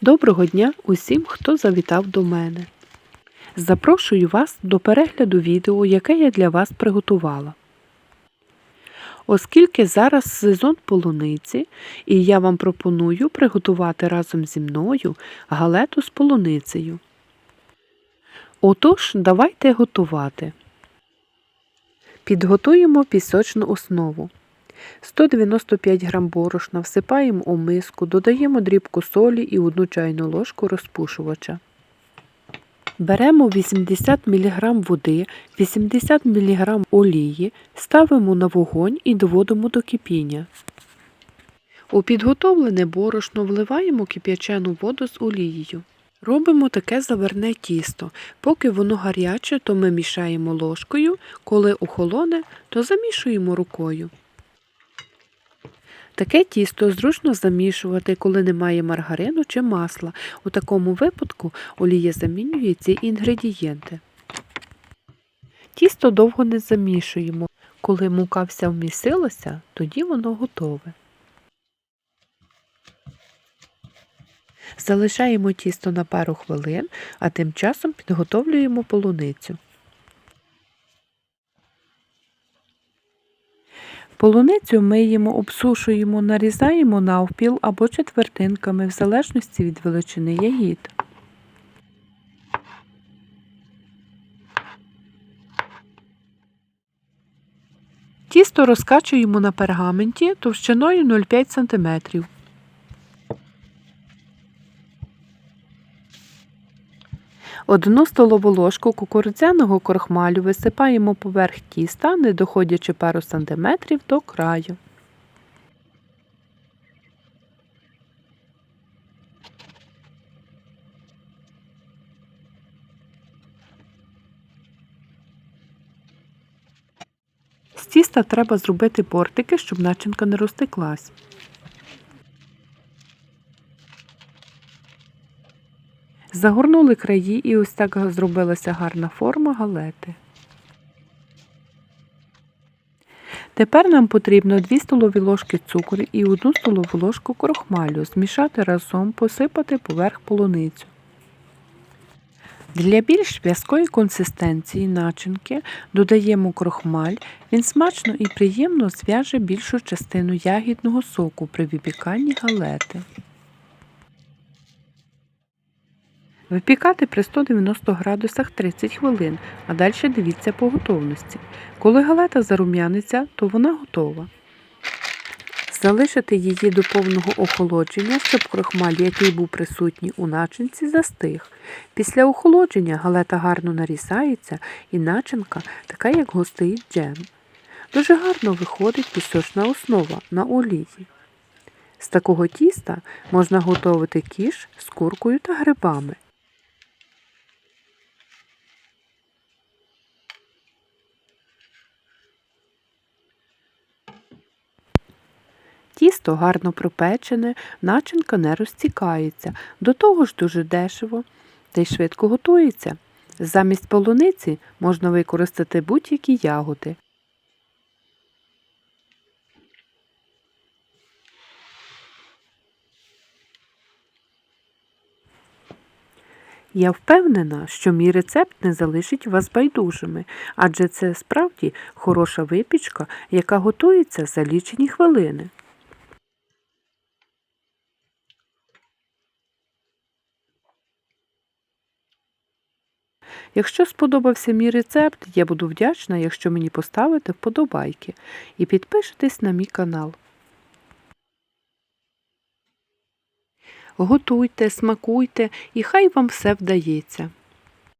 Доброго дня усім, хто завітав до мене. Запрошую вас до перегляду відео, яке я для вас приготувала. Оскільки зараз сезон полуниці, і я вам пропоную приготувати разом зі мною галету з полуницею. Отож, давайте готувати. Підготуємо пісочну основу. 195 г борошна всипаємо у миску, додаємо дрібку солі і 1 чайну ложку розпушувача. Беремо 80 мг води, 80 мг олії, ставимо на вогонь і доводимо до кипіння. У підготовлене борошно вливаємо кип'ячену воду з олією. Робимо таке заверне тісто. Поки воно гаряче, то ми мішаємо ложкою, коли охолоне, то замішуємо рукою. Таке тісто зручно замішувати, коли немає маргарину чи масла. У такому випадку олія замінює ці інгредієнти. Тісто довго не замішуємо. Коли мука вся вмісилася, тоді воно готове. Залишаємо тісто на пару хвилин, а тим часом підготовлюємо полуницю. Полуницю миємо, обсушуємо, нарізаємо навпіл або четвертинками в залежності від величини ягід. Тісто розкачуємо на пергаменті товщиною 0,5 см. Одну столову ложку кукурудзяного крохмалю висипаємо поверх тіста, не доходячи пару сантиметрів до краю. З тіста треба зробити бортики, щоб начинка не розтеклась. Загорнули краї і ось так зробилася гарна форма галети. Тепер нам потрібно 2 столові ложки цукру і 1 столову ложку крохмалю. Змішати разом, посипати поверх полуницю. Для більш в'язкої консистенції начинки додаємо крохмаль, він смачно і приємно зв'яже більшу частину ягідного соку при випіканні галети. Випікати при 190 градусах 30 хвилин, а далі дивіться по готовності. Коли галета зарум'яниться, то вона готова. Залишити її до повного охолодження, щоб крохмаль, який був присутній у начинці, застиг. Після охолодження галета гарно нарізається і начинка така, як густий джем. Дуже гарно виходить пісочна основа на олії. З такого тіста можна готувати кіш з куркою та грибами. Тісто гарно пропечене, начинка не розтікається, до того ж дуже дешево та й швидко готується. Замість полуниці можна використати будь-які ягоди. Я впевнена, що мій рецепт не залишить вас байдужими, адже це справді хороша випічка, яка готується за лічені хвилини. Якщо сподобався мій рецепт, я буду вдячна, якщо мені поставите вподобайки і підпишетесь на мій канал. Готуйте, смакуйте і хай вам все вдається.